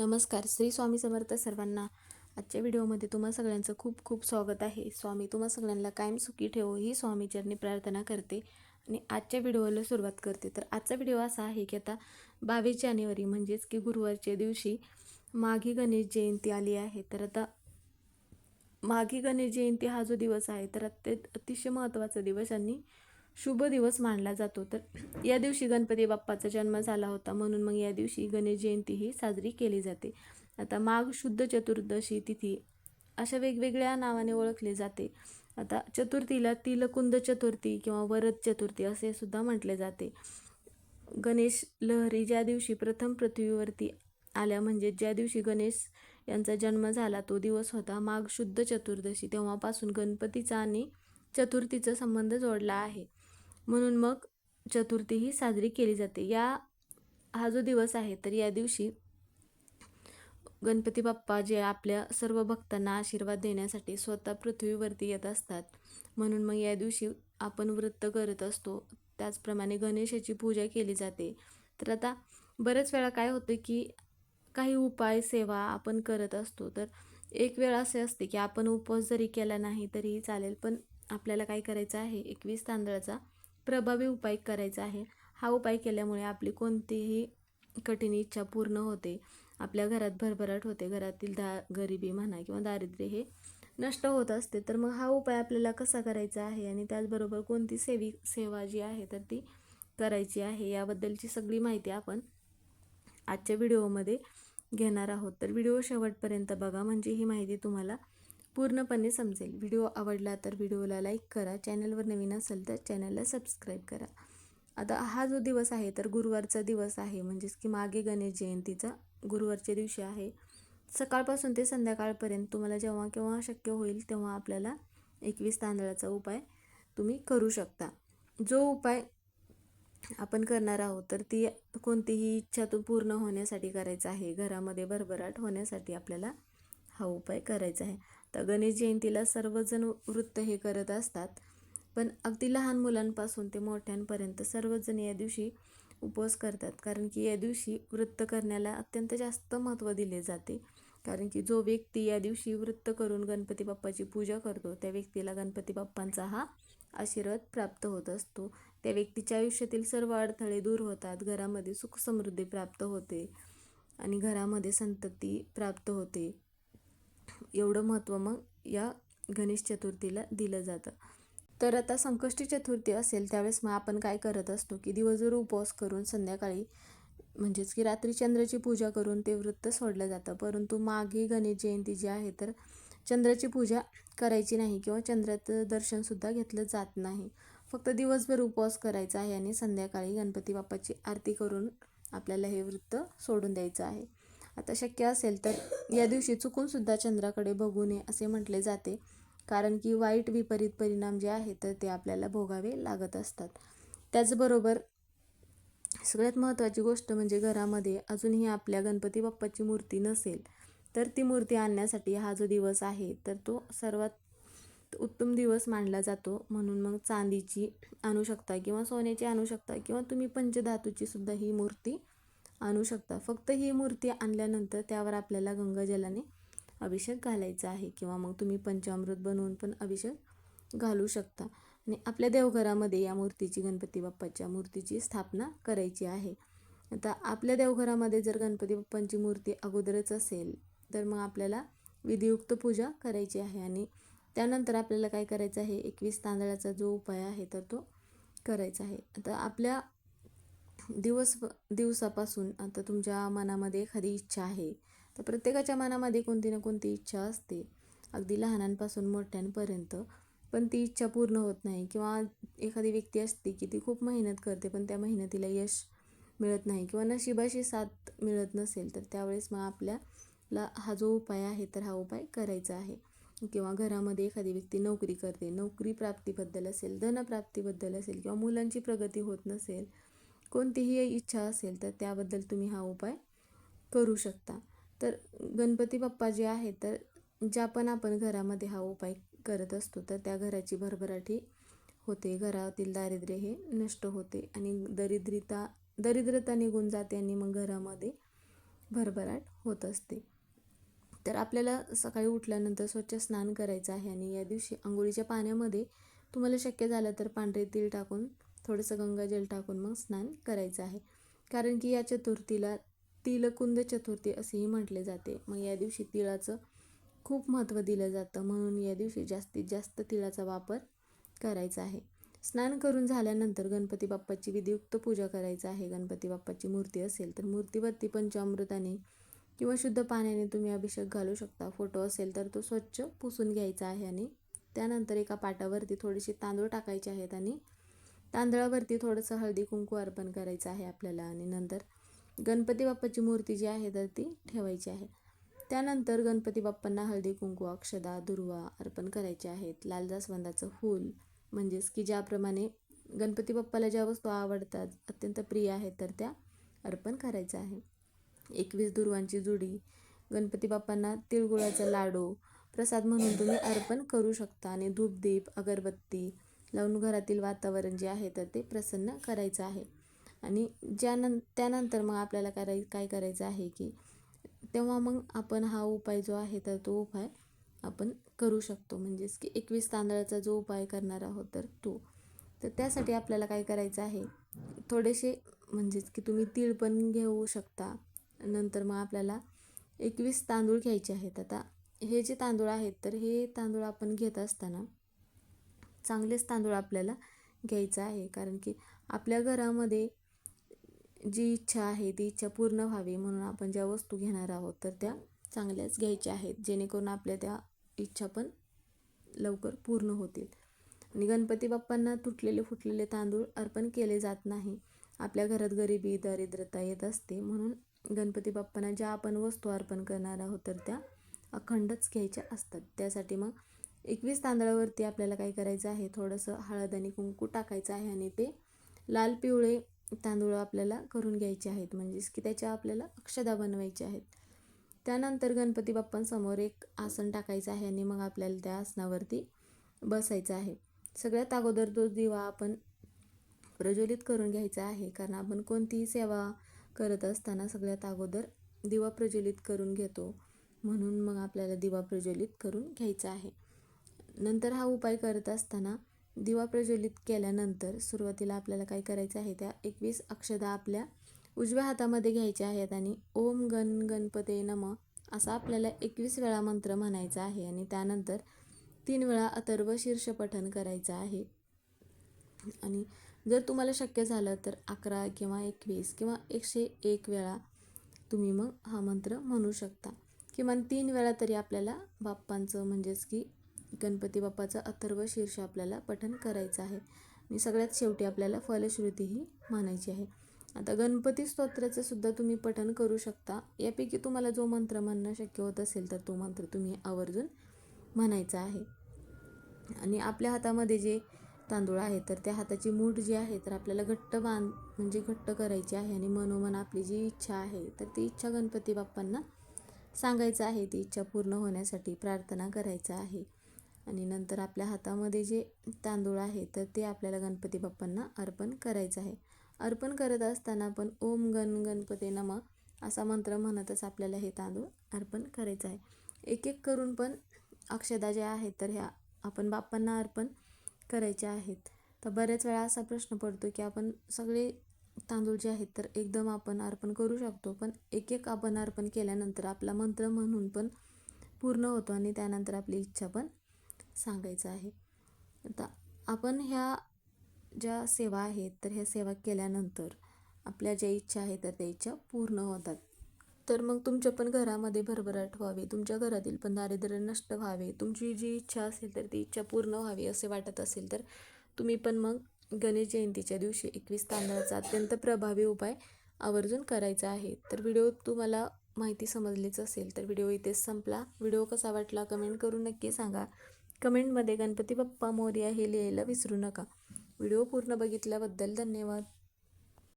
नमस्कार. श्री स्वामी समर्थ सर्वांना आजच्या व्हिडिओमध्ये तुम्हा सगळ्यांचं खूप खूप स्वागत आहे. स्वामी तुम्हा सगळ्यांना कायम सुखी ठेवो ही स्वामीचरणी प्रार्थना करते आणि आजच्या व्हिडिओला सुरुवात करते. तर आजचा व्हिडिओ असा आहे की आता बावीस जानेवारी म्हणजेच की गुरुवारच्या दिवशी माघी गणेश जयंती आली आहे. तर आता माघी गणेश जयंती हा जो दिवस आहे तर अत्य अतिशय महत्त्वाचा दिवस आणि शुभ दिवस मानला जातो. तर या दिवशी गणपती बाप्पाचा जन्म झाला होता. म्हणून मग या दिवशी गणेश जयंती ही साजरी केली जाते. आता माघ शुद्ध चतुर्दशी तिथी अशा वेगवेगळ्या नावाने ओळखले जाते. आता चतुर्थीला तिलकुंद चतुर्थी किंवा वरद चतुर्थी असे सुद्धा म्हटले जाते. गणेश लहरी ज्या दिवशी प्रथम पृथ्वीवरती आल्या म्हणजे ज्या दिवशी गणेश यांचा जन्म झाला तो दिवस होता माघ शुद्ध चतुर्दशी. तेव्हापासून गणपतीचा आणि चतुर्थीचा संबंध जोडला आहे. म्हणून मग चतुर्थी ही साजरी केली जाते. या हा जो दिवस आहे तर या दिवशी गणपती बाप्पा जे आपल्या सर्व भक्तांना आशीर्वाद देण्यासाठी स्वतः पृथ्वीवरती येत असतात. म्हणून मग या दिवशी आपण व्रत करत असतो. त्याचप्रमाणे गणेशाची पूजा केली जाते. तर आता बरेच वेळा काय होतं की काही उपाय सेवा आपण करत असतो. तर एक वेळ असे असते की आपण उपवास जरी केला नाही तरीही चालेल पण आपल्याला काय करायचं आहे? एकवीस तांदळाचा प्रभावी उपाय करायचा आहे. हा उपाय केल्यामुळे आपली कोणतीही कठीण इच्छा पूर्ण होते. आपल्या घरात भरभराट होते. घरातील दा गरिबी म्हणा किंवा दारिद्र्य हे नष्ट होत असते. तर मग हा उपाय आपल्याला कसा करायचा आहे? आणि त्याचबरोबर कोणती सेवी सेवा जी आहे तर ती करायची आहे? याबद्दलची सगळी माहिती आपण आजच्या व्हिडिओमध्ये घेणार आहोत. तर व्हिडिओ शेवटपर्यंत बघा. म्हणजे ही माहिती तुम्हाला पूर्णपणे समजेल. व्हिडिओ आवडला तर व्हिडिओला लाईक करा. चॅनलवर नवीन असेल तर चॅनलला सबस्क्राईब करा. आता हा जो दिवस आहे तर गुरुवारचा दिवस आहे म्हणजेच की मागे गणेश जयंतीचा गुरुवारच्या दिवशी आहे. सकाळपासून ते संध्याकाळपर्यंत तुम्हाला जेव्हा केव्हा शक्य होईल तेव्हा आपल्याला एकवीस तांदळाचा उपाय तुम्ही करू शकता. जो उपाय आपण करणार आहोत तर ती कोणतीही इच्छा तो पूर्ण होण्यासाठी करायचा आहे. घरामध्ये भरभराट होण्यासाठी आपल्याला हा उपाय करायचा आहे. तर गणेश जयंतीला सर्वजण वृत्त हे करत असतात. पण अगदी लहान मुलांपासून ते मोठ्यांपर्यंत सर्वजण या दिवशी उपवास करतात. कारण की या दिवशी वृत्त करण्याला अत्यंत जास्त महत्त्व दिले जाते. कारण की जो व्यक्ती या दिवशी वृत्त करून गणपती बाप्पाची पूजा करतो त्या व्यक्तीला गणपती बाप्पांचा हा आशीर्वाद प्राप्त होत असतो. त्या व्यक्तीच्या आयुष्यातील सर्व अडथळे दूर होतात. घरामध्ये सुखसमृद्धी प्राप्त होते आणि घरामध्ये संतती प्राप्त होते. एवढं महत्त्व मग या गणेश चतुर्थीला दिलं जातं. तर आता संकष्टी चतुर्थी असेल त्यावेळेस मग आपण काय करत असतो की दिवसभर उपवास करून संध्याकाळी म्हणजेच की रात्री चंद्राची पूजा करून ते व्रत सोडलं जातं. परंतु मागे गणेश जयंती जी आहे तर चंद्राची पूजा करायची नाही किंवा चंद्राचं दर्शनसुद्धा घेतलं जात नाही. फक्त दिवसभर उपवास करायचा आहे आणि संध्याकाळी गणपती बाप्पाची आरती करून आपल्याला हे वृत्त सोडून द्यायचं आहे. आता शक्य असेल तर या दिवशी चुकूनसुद्धा चंद्राकडे बघू नये असे म्हटले जाते. कारण की वाईट विपरीत परिणाम जे आहेत तर ते आपल्याला भोगावे लागत असतात. त्याचबरोबर सगळ्यात महत्त्वाची गोष्ट म्हणजे घरामध्ये अजूनही आपल्या गणपती बाप्पाची मूर्ती नसेल तर ती मूर्ती आणण्यासाठी हा जो दिवस आहे तर तो सर्वात उत्तम दिवस मानला जातो. म्हणून मग चांदीची आणू शकता किंवा सोन्याची आणू शकता किंवा तुम्ही पंचधातूची सुद्धा ही मूर्ती आणू शकता. फक्त ही मूर्ती आणल्यानंतर त्यावर आपल्याला गंगाजलाने अभिषेक घालायचा आहे किंवा मग तुम्ही पंचामृत बनवून पण अभिषेक घालू शकता. आणि आपल्या देवघरामध्ये या मूर्तीची गणपती बाप्पाच्या मूर्तीची स्थापना करायची आहे. आता आपल्या देवघरामध्ये जर गणपती बाप्पांची मूर्ती अगोदरच असेल तर मग आपल्याला विधियुक्त पूजा करायची आहे आणि त्यानंतर आपल्याला काय करायचं आहे? एकवीस तांदळाचा जो उपाय आहे तर तो करायचा आहे. आता आपल्या दिवस दिवसापासून आता तुमच्या मनामध्ये एखादी इच्छा आहे तर प्रत्येकाच्या मनामध्ये कोणती ना कोणती इच्छा असते. अगदी लहानांपासून मोठ्यांपर्यंत पण ती इच्छा पूर्ण होत नाही किंवा एखादी व्यक्ती असते की ती खूप मेहनत करते पण त्या मेहनतीला यश मिळत नाही किंवा नशिबाशी साथ मिळत नसेल तर त्यावेळेस मग आपल्याला हा जो उपाय आहे तर हा उपाय करायचा आहे. किंवा घरामध्ये एखादी व्यक्ती नोकरी करते नोकरी प्राप्तीबद्दल असेल धनप्राप्तीबद्दल असेल किंवा मुलांची प्रगती होत नसेल कोणतीही इच्छा असेल तर त्याबद्दल तुम्ही हा उपाय करू शकता. तर गणपती बाप्पा जे आहे तर ज्या पण आपण घरामध्ये हा उपाय करत असतो तर त्या घराची भरभराटी होते. घरातील दारिद्र्य हे नष्ट होते आणि दरिद्रता दरिद्रता निघून जाते आणि मग घरामध्ये भरभराट होत असते. तर आपल्याला सकाळी उठल्यानंतर स्वच्छ स्नान करायचं आहे आणि या दिवशी आंघोळीच्या पाण्यामध्ये तुम्हाला शक्य झालं तर पांढरे तीळ टाकून थोडंसं गंगाजल टाकून मग स्नान करायचं आहे. कारण की या चतुर्थीला तिलकुंद चतुर्थी असेही म्हटले जाते. मग या दिवशी तिळाचं खूप महत्त्व दिलं जातं. म्हणून या दिवशी जास्तीत जास्त तिळाचा वापर करायचा आहे. स्नान करून झाल्यानंतर गणपती बाप्पाची विधियुक्त पूजा करायचं आहे. गणपती बाप्पाची मूर्ती असेल तर मूर्तीवरती पंचामृताने किंवा शुद्ध पाण्याने तुम्ही अभिषेक घालू शकता. फोटो असेल तर तो स्वच्छ पुसून घ्यायचा आहे आणि त्यानंतर एका पाटावरती थोडेसे तांदूळ टाकायचे आहेत आणि तांदळावरती थोडंसं हळदी कुंकू अर्पण करायचं आहे आपल्याला आणि नंतर गणपती बाप्पाची मूर्ती जी आहे तर ती ठेवायची आहे. त्यानंतर गणपती बाप्पांना हळदी कुंकू अक्षदा दुर्वा अर्पण करायचे आहेत. लाल जास्वंदाचं फूल म्हणजेच की ज्याप्रमाणे गणपती बाप्पाला ज्या वस्तू आवडतात अत्यंत प्रिय आहेत तर त्या अर्पण करायचं आहे. एकवीस दुर्वांची जुडी गणपती बाप्पांना तिळगुळाचा लाडू प्रसाद म्हणून तुम्ही अर्पण करू शकता आणि धूपदीप अगरबत्ती लावून घरातील वातावरण जे आहे तर ते प्रसन्न करायचं आहे. आणि ज्यानं त्यानंतर मग आपल्याला कराय काय करायचं आहे की तेव्हा मग आपण हा उपाय जो आहे तर तो उपाय आपण करू शकतो. म्हणजेच की एकवीस तांदळाचा जो उपाय करणार आहोत तर तो. तर त्यासाठी आपल्याला काय करायचं आहे थोडेसे म्हणजेच की तुम्ही तीळ पण घेऊ शकता. नंतर मग आपल्याला एकवीस तांदूळ घ्यायचे आहेत. आता हे जे तांदूळ आहेत तर हे तांदूळ आपण घेत असताना चांगलेच तांदूळ आपल्याला घ्यायचं आहे. कारण की आपल्या घरामध्ये जी इच्छा आहे ती इच्छा पूर्ण व्हावी. म्हणून आपण ज्या वस्तू घेणार आहोत तर त्या चांगल्याच घ्यायच्या आहेत. जेणेकरून आपल्या त्या इच्छा पण लवकर पूर्ण होतील. आणि गणपती बाप्पांना तुटलेले फुटलेले तांदूळ अर्पण केले जात नाही. आपल्या घरात गरिबी दारिद्रता येत असते. म्हणून गणपती बाप्पांना ज्या आपण वस्तू अर्पण करणार आहोत तर त्या अखंडच घ्यायच्या असतात. त्यासाठी मग एकवीस तांदळावरती आपल्याला काय करायचं आहे? थोडंसं हळद आणि कुंकू टाकायचं आहे आणि ते लाल पिवळे तांदूळ आपल्याला करून घ्यायचे आहेत. म्हणजेच की त्याच्या आपल्याला अक्षदा बनवायच्या आहेत. त्यानंतर गणपती बाप्पांसमोर एक आसन टाकायचं आहे आणि मग आपल्याला त्या आसनावरती बसायचं आहे. सगळ्यात अगोदर तो दिवा आपण प्रज्वलित करून घ्यायचा आहे. कारण आपण कोणतीही सेवा करत असताना सगळ्यात अगोदर दिवा प्रज्वलित करून घेतो. म्हणून मग आपल्याला दिवा प्रज्वलित करून घ्यायचा आहे. नंतर हा उपाय करत असताना दिवा प्रज्वलित केल्यानंतर सुरुवातीला आपल्याला काय करायचं आहे त्या एकवीस अक्षदा आपल्या उजव्या हातामध्ये घ्यायच्या आहेत आणि ओम गण गणपते नम असा आपल्याला एकवीस वेळा मंत्र म्हणायचा आहे आणि त्यानंतर तीन वेळा अथर्व शीर्ष पठण करायचं आहे. आणि जर तुम्हाला शक्य झालं तर अकरा किंवा एकवीस किंवा एकशे एक वेळा तुम्ही मग हा मंत्र म्हणू शकता. किमान तीन वेळा तरी आपल्याला बाप्पांचं म्हणजेच की गणपती बाप्पाचा अथर्व शीर्ष आपल्याला पठन करायचं आहे. आणि सगळ्यात शेवटी आपल्याला फलश्रुती ही म्हणायची आहे. आता गणपती स्तोत्राचं सुद्धा तुम्ही पठन करू शकता. यापैकी तुम्हाला जो मंत्र म्हणणं शक्य होत असेल तर तो मंत्र तुम्ही आवर्जून म्हणायचा आहे. आणि आपल्या हातामध्ये जे तांदूळ आहे तर त्या हाताची मूठ जी आहे तर आपल्याला घट्ट बांध म्हणजे घट्ट करायची आहे. आणि मनोमन आपली जी इच्छा आहे तर ती इच्छा गणपती बाप्पांना सांगायचं आहे. ती इच्छा पूर्ण होण्यासाठी प्रार्थना करायचं आहे. आणि नंतर आपल्या हातामध्ये जे तांदूळ आहे तर ते आपल्याला गणपती बाप्पांना अर्पण करायचं आहे. अर्पण करत असताना आपण ओम गण गणपती नम असा मंत्र म्हणतच आपल्याला हे तांदूळ अर्पण करायचं आहे. एक एक करून पण अक्षदा ज्या आहेत तर ह्या आपण बाप्पांना अर्पण करायच्या आहेत. तर बऱ्याच वेळा असा प्रश्न पडतो की आपण सगळे तांदूळ जे आहेत तर एकदम आपण अर्पण करू शकतो पण एक एक आपण अर्पण केल्यानंतर आपला मंत्र म्हणून पण पूर्ण होतो आणि त्यानंतर आपली इच्छा पण सांगायचं आहे. आता आपण ह्या ज्या सेवा आहेत तर ह्या सेवा केल्यानंतर आपल्या ज्या इच्छा आहेत तर त्या इच्छा पूर्ण होतात. तर मग तुमच्या पण घरामध्ये भरभराट व्हावी तुमच्या घरातील पण दारिद्र्य नष्ट व्हावे तुमची जी इच्छा असेल तर ती इच्छा पूर्ण व्हावी असे वाटत असेल तर तुम्ही पण मग गणेश जयंतीच्या दिवशी एकवीस तांदळाचा अत्यंत प्रभावी उपाय आवर्जून करायचा आहे. तर व्हिडिओ तुम्हाला माहिती समजलीच असेल तर व्हिडिओ इथेच संपला. व्हिडिओ कसा वाटला कमेंट करून नक्की सांगा. कमेंटमध्ये गणपती बाप्पा मोर्या हे लिहायला विसरू नका. व्हिडिओ पूर्ण बघितल्याबद्दल धन्यवाद.